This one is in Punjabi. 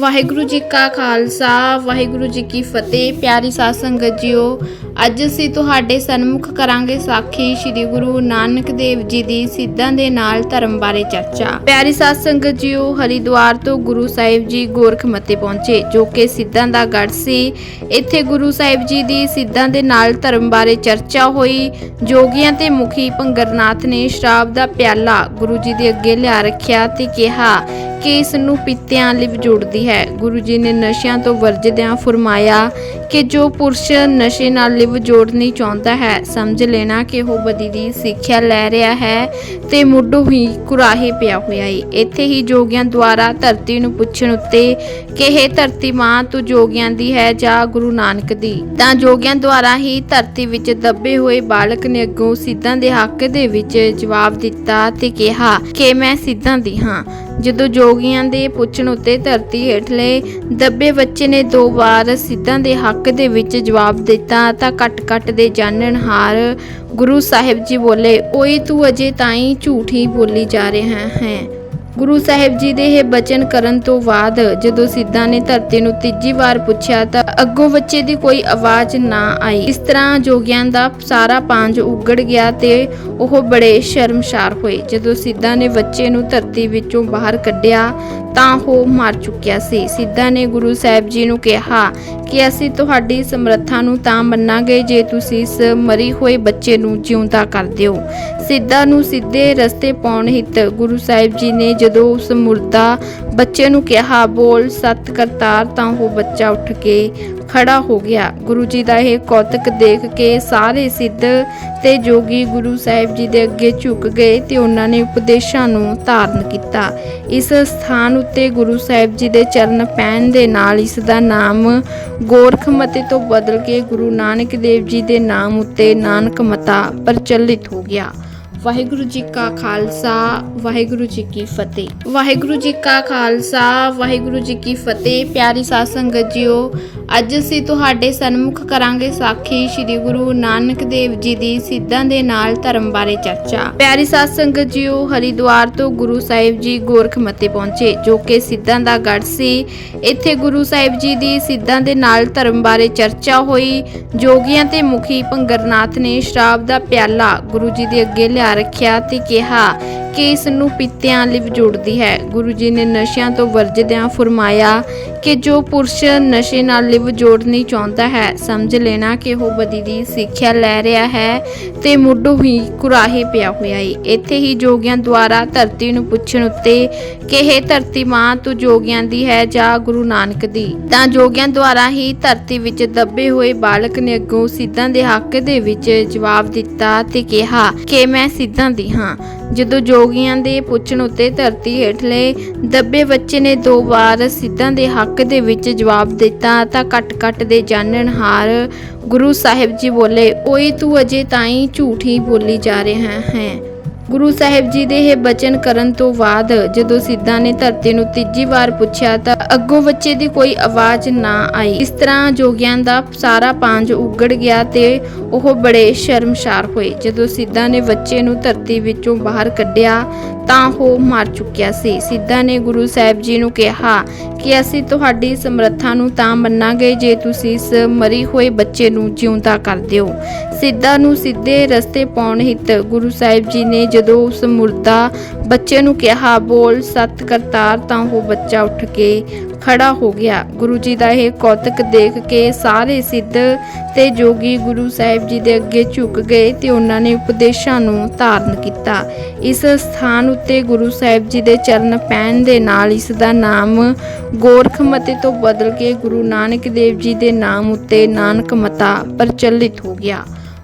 ਵਾਹਿਗੁਰੂ ਜੀ ਕਾ ਖਾਲਸਾ, ਵਾਹਿਗੁਰੂ ਜੀ ਕੀ ਫਤਿਹ। ਪਿਆਰੀ ਸਾਧ ਸੰਗਤ ਜੀਓ, ਅੱਜ ਅਸੀਂ ਤੁਹਾਡੇ ਸਨਮੁਖ ਕਰਾਂਗੇ ਸਾਖੀ ਸ੍ਰੀ ਗੁਰੂ ਨਾਨਕ ਦੇਵ ਜੀ ਦੀ ਸਿੱਧਾਂ ਦੇ ਨਾਲ ਧਰਮ ਬਾਰੇ ਚਰਚਾ। ਪਿਆਰੀ ਸਾਧ ਸੰਗਤ ਜੀਓ, ਹਰਿਦੁਆਰ ਤੋਂ ਗੁਰੂ ਸਾਹਿਬ ਜੀ ਗੋਰਖਮਤੇ ਪਹੁੰਚੇ, ਜੋ ਕਿ ਸਿੱਧਾਂ ਦਾ ਗੜ ਸੀ। ਇੱਥੇ ਗੁਰੂ ਸਾਹਿਬ ਜੀ ਦੀ ਸਿੱਧਾਂ ਦੇ ਨਾਲ ਧਰਮ ਬਾਰੇ ਚਰਚਾ ਹੋਈ। ਜੋਗੀਆਂ ਤੇ ਮੁਖੀ ਭੰਗਰਨਾਥ ਨੇ ਸ਼ਰਾਬ ਦਾ ਪਿਆਲਾ ਗੁਰੂ ਜੀ ਦੇ ਅੱਗੇ ਲਿਆ ਰੱਖਿਆ ਤੇ ਕਿਹਾ ਕਿ ਇਸ ਨੂੰ ਪੀਤਿਆਂ ਲਈ ਜੋੜਦੀ ਹੈ। ਗੁਰੂ ਜੀ ਨੇ ਨਸ਼ਿਆਂ ਤੋਂ ਵਰਜਦਿਆਂ ਫਰਮਾਇਆ ਕਿ ਜੋ ਪੁਰਸ਼ ਨਸ਼ੇ ਨਾਲ ਲਿਵ ਜੋੜਨੀ ਚਾਹੁੰਦਾ ਹੈ, ਸਮਝ ਲੈਣਾ ਕਿ ਉਹ ਬਦੀ ਦੀ ਸਿੱਖਿਆ ਲੈ ਰਿਹਾ ਹੈ ਤੇ ਮੁੱਢੋਂ ਹੀ ਕੁਰਾਹੇ ਪਿਆ ਹੋਇਆ ਏ। ਇੱਥੇ ਹੀ ਜੋਗੀਆਂ ਦੁਆਰਾ ਧਰਤੀ ਨੂੰ ਪੁੱਛਣ ਉੱਤੇ ਕਿ ਇਹ ਧਰਤੀ ਮਾਂ, ਤੂੰ ਜੋਗੀਆਂ ਦੀ ਹੈ ਜਾਂ ਗੁਰੂ ਨਾਨਕ ਦੀ? ਤਾਂ ਜੋਗੀਆਂ ਦੁਆਰਾ ਹੀ ਧਰਤੀ ਵਿੱਚ ਦੱਬੇ ਹੋਏ ਬਾਲਕ ਨੇ ਅੱਗੋਂ ਸਿੱਧਾਂ ਦੇ ਹੱਕ ਦੇ ਵਿੱਚ ਜਵਾਬ ਦਿੱਤਾ ਤੇ ਕਿਹਾ ਕਿ, ਮੈਂ ਸਿੱਧਾਂ ਦੀ ਹਾਂ। ਜਦੋਂ ਜੋਗੀਆਂ ਦੇ ਪੁੱਛਣ ਉੱਤੇ ਧਰਤੀ ਹੇਠਲੇ ਦੱਬੇ ਬੱਚੇ ਨੇ ਦੋ ਵਾਰ ਸਿੱਧਾਂ ਦੇ ਹੱਕ ਦੇ ਵਿੱਚ ਜਵਾਬ ਦਿੱਤਾ ਤਾਂ ਕੱਟ ਕੱਟ ਦੇ ਜਾਣਨਹਾਰ ਗੁਰੂ ਸਾਹਿਬ ਜੀ ਬੋਲੇ, ਓਏ ਤੂੰ ਅਜੇ ਤਾਈਂ ਝੂਠ ਹੀ ਬੋਲੀ ਜਾ ਰਿਹਾ ਹੈ। ਗੁਰੂ ਸਾਹਿਬ ਜੀ ਦੇ ਇਹ ਬਚਨ ਕਰਨ ਤੋਂ ਬਾਅਦ ਜਦੋਂ ਸਿੱਧਾ ਨੇ ਧਰਤੀ ਨੂੰ ਤੀਜੀ ਵਾਰ ਪੁੱਛਿਆ ਤਾਂ ਅੱਗੋਂ ਬੱਚੇ ਦੀ ਕੋਈ ਆਵਾਜ਼ ਨਾ ਆਈ। ਇਸ ਤਰ੍ਹਾਂ ਜੋਗਿਆਂ ਦਾ ਸਾਰਾ ਪਾਂਜ ਉਗੜ ਗਿਆ ਤੇ ਉਹ ਬੜੇ ਸ਼ਰਮਸ਼ਾਰ ਹੋਏ। ਜਦੋਂ ਸਿੱਧਾ ਨੇ ਬੱਚੇ ਨੂੰ ਧਰਤੀ ਵਿੱਚੋਂ ਬਾਹਰ ਕੱਢਿਆ ਤਾਂ ਉਹ ਮਰ ਚੁੱਕਿਆ ਸੀ। ਸਿੱਧਾ ਨੇ ਗੁਰੂ ਸਾਹਿਬ ਜੀ ਨੂੰ ਕਿਹਾ ਕਿ ਅਸੀਂ ਤੁਹਾਡੀ ਸਮਰੱਥਾ ਨੂੰ ਤਾਂ ਮੰਨਾਂਗੇ ਜੇ ਤੁਸੀਂ ਇਸ ਮਰੀ ਹੋਏ ਬੱਚੇ ਨੂੰ ਜਿਉਂਦਾ ਕਰ ਦਿਓ। ਸਿੱਧਾ ਨੂੰ ਸਿੱਧੇ ਰਸਤੇ ਪਾਉਣ ਹਿੱਤ ਗੁਰੂ ਸਾਹਿਬ ਜੀ ਨੇ ਜਦੋਂ ਉਸ ਮੁਰਦਾ ਬੱਚੇ ਨੂੰ ਕਿਹਾ, ਬੋਲ, ਸਤ ਕਰਤਾਰ ਤਾਂ ਉਹ ਬੱਚਾ ਉੱਠ ਕੇ ਖੜਾ ਹੋ ਗਿਆ। ਗੁਰੂ ਜੀ ਦਾ ਇਹ ਕੌਤਕ ਦੇਖ ਕੇ ਸਾਰੇ ਸਿੱਧ ਤੇ ਜੋਗੀ ਗੁਰੂ ਸਾਹਿਬ ਜੀ ਦੇ ਅੱਗੇ ਝੁਕ ਗਏ ਤੇ ਉਹਨਾਂ ਨੇ ਉਪਦੇਸ਼ਾਂ ਨੂੰ ਧਾਰਨ ਕੀਤਾ। ਇਸ ਸਥਾਨ ਉੱਤੇ ਗੁਰੂ ਸਾਹਿਬ ਜੀ ਦੇ ਚਰਨ ਪੈਣ ਦੇ ਨਾਲ ਇਸ ਦਾ ਨਾਮ ਗੋਰਖ ਮਤੇ ਤੋਂ ਬਦਲ ਕੇ ਗੁਰੂ ਨਾਨਕ ਦੇਵ ਜੀ ਦੇ ਨਾਮ ਉੱਤੇ ਨਾਨਕ ਮਤਾ ਪ੍ਰਚਲਿਤ ਹੋ ਗਿਆ। ਵਾਹਿਗੁਰੂ ਜੀ ਕਾ ਖਾਲਸਾ, ਵਾਹਿਗੁਰੂ ਜੀ ਕੀ ਫਤਿਹ। ਵਾਹਿਗੁਰੂ ਜੀ ਕਾ ਖਾਲਸਾ, ਵਾਹਿਗੁਰੂ ਜੀ ਕੀ ਫਤਿਹ। ਪਿਆਰੀ ਸਾਧ ਸੰਗਤ ਜੀਓ, ਅੱਜ ਅਸੀਂ ਤੁਹਾਡੇ ਸਨਮੁਖ ਕਰਾਂਗੇ ਸਾਖੀ ਸ੍ਰੀ ਗੁਰੂ ਨਾਨਕ ਦੇਵ ਜੀ ਦੀ ਸਿੱਧਾਂ ਦੇ ਨਾਲ ਧਰਮ ਬਾਰੇ ਚਰਚਾ। ਪਿਆਰੀ ਸਾਧ ਸੰਗਤ ਜੀਓ, ਹਰਿਦੁਆਰ ਤੋਂ ਗੁਰੂ ਸਾਹਿਬ ਜੀ ਗੋਰਖਮਤੇ ਪਹੁੰਚੇ, ਜੋ ਕਿ ਸਿੱਧਾਂ ਦਾ ਗੜ ਸੀ। ਇੱਥੇ ਗੁਰੂ ਸਾਹਿਬ ਜੀ ਦੀ ਸਿੱਧਾਂ ਦੇ ਨਾਲ ਧਰਮ ਬਾਰੇ ਚਰਚਾ ਹੋਈ। ਜੋਗੀਆਂ ਤੇ ਮੁਖੀ ਭੰਗਰਨਾਥ ਨੇ ਸ਼ਰਾਬ ਦਾ ਪਿਆਲਾ ਗੁਰੂ ਜੀ ਦੇ ਅੱਗੇ ਲਿਆ ਰੱਖਿਆ ਤੇ ਕਿਹਾ ਕਿ ਇਸ ਨੂੰ ਪੀਤਿਆਂ ਲਈ ਜੋੜਦੀ ਹੈ। ਗੁਰੂ ਜੀ ਨੇ ਨਸ਼ਿਆਂ ਤੋਂ ਵਰਜਦਿਆਂ ਫਰਮਾਇਆ ਕਿ ਜੋ ਪੁਰਸ਼ ਨਸ਼ੇ ਨਾਲ ਲਿਵ ਜੋੜਨੀ ਚਾਹੁੰਦਾ ਹੈ, ਸਮਝ ਲੈਣਾ ਕਿ ਉਹ ਬਦੀ ਦੀ ਸਿੱਖਿਆ ਲੈ ਰਿਹਾ ਹੈ ਤੇ ਮੁੱਢੋਂ ਹੀ ਕੁਰਾਹੇ ਪਿਆ ਹੋਇਆ ਏ। ਇੱਥੇ ਹੀ ਜੋਗੀਆਂ ਦੁਆਰਾ ਧਰਤੀ ਨੂੰ ਪੁੱਛਣ ਉੱਤੇ ਕਿ ਇਹ ਧਰਤੀ ਮਾਂ, ਤੂੰ ਜੋਗੀਆਂ ਦੀ ਹੈ ਜਾਂ ਗੁਰੂ ਨਾਨਕ ਦੀ? ਤਾਂ ਜੋਗੀਆਂ ਦੁਆਰਾ ਹੀ ਧਰਤੀ ਵਿੱਚ ਦੱਬੇ ਹੋਏ ਬਾਲਕ ਨੇ ਅੱਗੋਂ ਸਿੱਧਾਂ ਦੇ ਹੱਕ ਦੇ ਵਿੱਚ ਜਵਾਬ ਦਿੱਤਾ ਤੇ ਕਿਹਾ ਕਿ, ਮੈਂ ਸਿੱਧਾਂ ਦੀ ਹਾਂ। ਜਦੋਂ ਜੋਗੀਆਂ ਦੇ ਪੁੱਛਣ ਉੱਤੇ ਧਰਤੀ ਹੇਠਲੇ ਦੱਬੇ ਬੱਚੇ ਨੇ ਦੋ ਵਾਰ ਸਿੱਧਾਂ ਦੇ ਹੱਕ ਦੇ ਵਿੱਚ ਜਵਾਬ ਦਿੱਤਾ ਤਾਂ ਕੱਟ ਕੱਟ ਦੇ ਜਾਣਨਹਾਰ ਗੁਰੂ ਸਾਹਿਬ ਜੀ ਬੋਲੇ, ਓਏ ਤੂੰ ਅਜੇ ਤਾਈਂ ਝੂਠ ਹੀ ਬੋਲੀ ਜਾ ਰਿਹਾ ਹੈ। ਗੁਰੂ ਸਾਹਿਬ ਜੀ ਦੇ ਇਹ ਬਚਨ ਕਰਨ ਤੋਂ ਬਾਅਦ ਜਦੋਂ ਸਿੱਧਾ ਨੇ ਧਰਤੀ ਨੂੰ ਤੀਜੀ ਵਾਰ ਪੁੱਛਿਆ ਤਾਂ ਅੱਗੋਂ ਬੱਚੇ ਦੀ ਕੋਈ ਆਵਾਜ਼ ਨਾ ਆਈ। ਇਸ ਤਰ੍ਹਾਂ ਜੋਗੀਆਂ ਦਾ ਸਾਰਾ ਪਾਂਜ ਉਗੜ ਗਿਆ ਤੇ ਉਹ ਬੜੇ ਸ਼ਰਮਸ਼ਾਰ ਹੋਏ। ਜਦੋਂ ਸਿੱਧਾਂ ਨੇ ਬੱਚੇ ਨੂੰ ਧਰਤੀ ਵਿੱਚੋਂ ਬਾਹਰ ਕੱਢਿਆ ਤਾਂ ਉਹ ਮਰ ਚੁੱਕਿਆ ਸੀ। ਸਿੱਧਾ ਨੇ ਗੁਰੂ ਸਾਹਿਬ ਜੀ ਨੂੰ ਕਿਹਾ ਕਿ ਅਸੀਂ ਤੁਹਾਡੀ ਸਮਰੱਥਾ ਨੂੰ ਤਾਂ ਮੰਨਾਂਗੇ ਜੇ ਤੁਸੀਂ ਇਸ ਮਰੀ ਹੋਏ ਬੱਚੇ ਨੂੰ ਜਿਉਂਦਾ ਕਰ ਦਿਓ। ਸਿੱਧਾ ਨੂੰ ਸਿੱਧੇ ਰਸਤੇ ਪਾਉਣ ਹਿੱਤ ਗੁਰੂ ਸਾਹਿਬ ਜੀ ਨੇ ਜਦੋਂ ਉਸ ਮੁਰਦਾ ਬੱਚੇ ਨੂੰ ਕਿਹਾ, ਬੋਲ, ਸਤ ਕਰਤਾਰ ਤਾਂ ਉਹ ਬੱਚਾ ਉੱਠ ਕੇ ਖੜਾ ਹੋ ਗਿਆ। ਗੁਰੂ ਜੀ ਦਾ ਇਹ ਕੌਤਕ ਦੇਖ ਕੇ ਸਾਰੇ ਸਿੱਧ ਤੇ ਜੋਗੀ ਗੁਰੂ ਸਾਹਿਬ ਜੀ ਦੇ ਅੱਗੇ ਝੁਕ ਗਏ ਤੇ ਉਹਨਾਂ ਨੇ ਉਪਦੇਸ਼ਾਂ ਨੂੰ ਧਾਰਨ ਕੀਤਾ। ਇਸ ਸਥਾਨ ਉੱਤੇ ਗੁਰੂ ਸਾਹਿਬ ਜੀ ਦੇ ਚਰਨ ਪੈਣ ਦੇ ਨਾਲ ਇਸ ਦਾ ਨਾਮ ਗੋਰਖਮਤੇ ਤੋਂ ਬਦਲ ਕੇ ਗੁਰੂ ਨਾਨਕ ਦੇਵ ਜੀ ਦੇ ਨਾਮ ਉੱਤੇ ਨਾਨਕ ਮਤਾ ਪ੍ਰਚਲਿਤ ਹੋ ਗਿਆ।